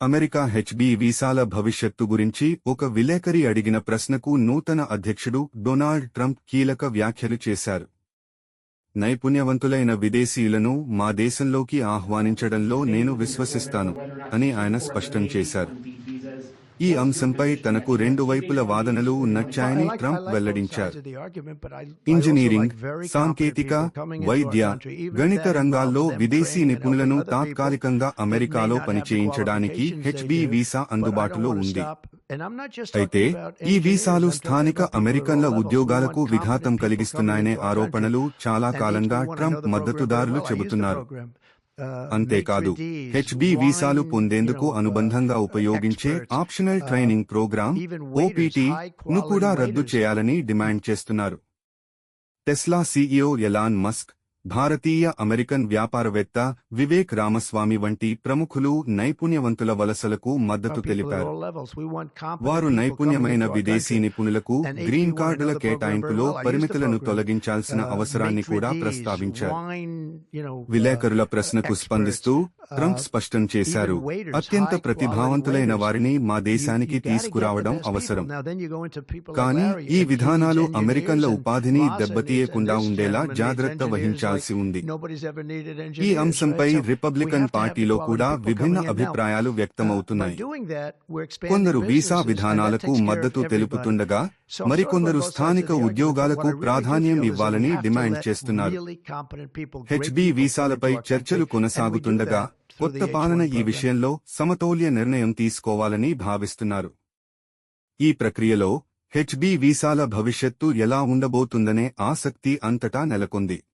America HB వీసాల భవిష్యత్తు గురించి ఒక విలేకరి అడిగిన ప్రశ్నకు నూతన అధ్యక్షుడు డొనాల్డ్ ట్రంప్ కీలక వ్యాఖ్యలు చేశారు. నైపుణ్యవంతులైన విదేశీయులను మా దేశంలోకి ఆహ్వానించడంలో నేను విశ్వసిస్తాను అని ఆయన స్పష్టం చేశారు. ఈ అంశంపై తనకు రెండు వైపుల వాదనలు నచ్చాయని ట్రంప్ వెల్లడించారు. ఇంజనీరింగ్ సాంకేతిక వైద్య గణిత రంగాల్లో విదేశీ నిపుణులను తాత్కాలికంగా అమెరికాలో పనిచేయించడానికి హెచ్బి వీసా అందుబాటులో ఉంది. అయితే ఈ వీసాలు స్థానిక అమెరికన్ల ఉద్యోగాలకు విఘాతం కలిగిస్తున్నాయనే ఆరోపణలు చాలా కాలంగా ట్రంప్ మద్దతుదారులు చెబుతున్నారు. అంతేకాదు హెచ్బి వీసాలు పొందేందుకు అనుబంధంగా ఉపయోగించే ఆప్షనల్ ట్రైనింగ్ ప్రోగ్రాం ఓపీటీ ను కూడా రద్దు చేయాలని డిమాండ్ చేస్తున్నారు. టెస్లా సీఈఓ ఎలాన్ మస్క్ భారతీయ అమెరికన్ వ్యాపారవేత్త వివేక్ రామస్వామి వంటి ప్రముఖులు నైపుణ్యవంతుల వలసలకు మద్దతు తెలిపారు. వారు నైపుణ్యమైన విదేశీ నిపుణులకు గ్రీన్ కార్డుల కేటాయింపులో పరిమితులను తొలగించాల్సిన అవసరాన్ని కూడా ప్రస్తావించారు. విలేకరుల ప్రశ్నకు స్పందిస్తూ ట్రంప్ స్పష్టం చేశారు. అత్యంత ప్రతిభావంతులైన వారిని మా దేశానికి తీసుకురావడం అవసరం. కానీ ఈ విధానాలు అమెరికన్ల ఉపాధిని దెబ్బతీయకుండా ఉండేలా జాగ్రత్త వహించాల్సి ఉంది. ఈ అంశంపై రిపబ్లికన్ పార్టీలో కూడా విభిన్న అభిప్రాయాలు వ్యక్తమవుతున్నాయి. కొందరు వీసా విధానాలకు మద్దతు తెలుపుతుండగా మరికొందరు స్థానిక ఉద్యోగాలకు ప్రాధాన్యం ఇవ్వాలని డిమాండ్ చేస్తున్నారు. హెచ్బి వీసాలపై చర్చలు కొనసాగుతుండగా కొత్త పాలన ఈ విషయంలో సమతౌల్య నిర్ణయం తీసుకోవాలని భావిస్తున్నారు. ఈ ప్రక్రియలో హెచ్బి వీసాల భవిష్యత్తు ఎలా ఉండబోతుందనే ఆసక్తి అంతటా నెలకొంది.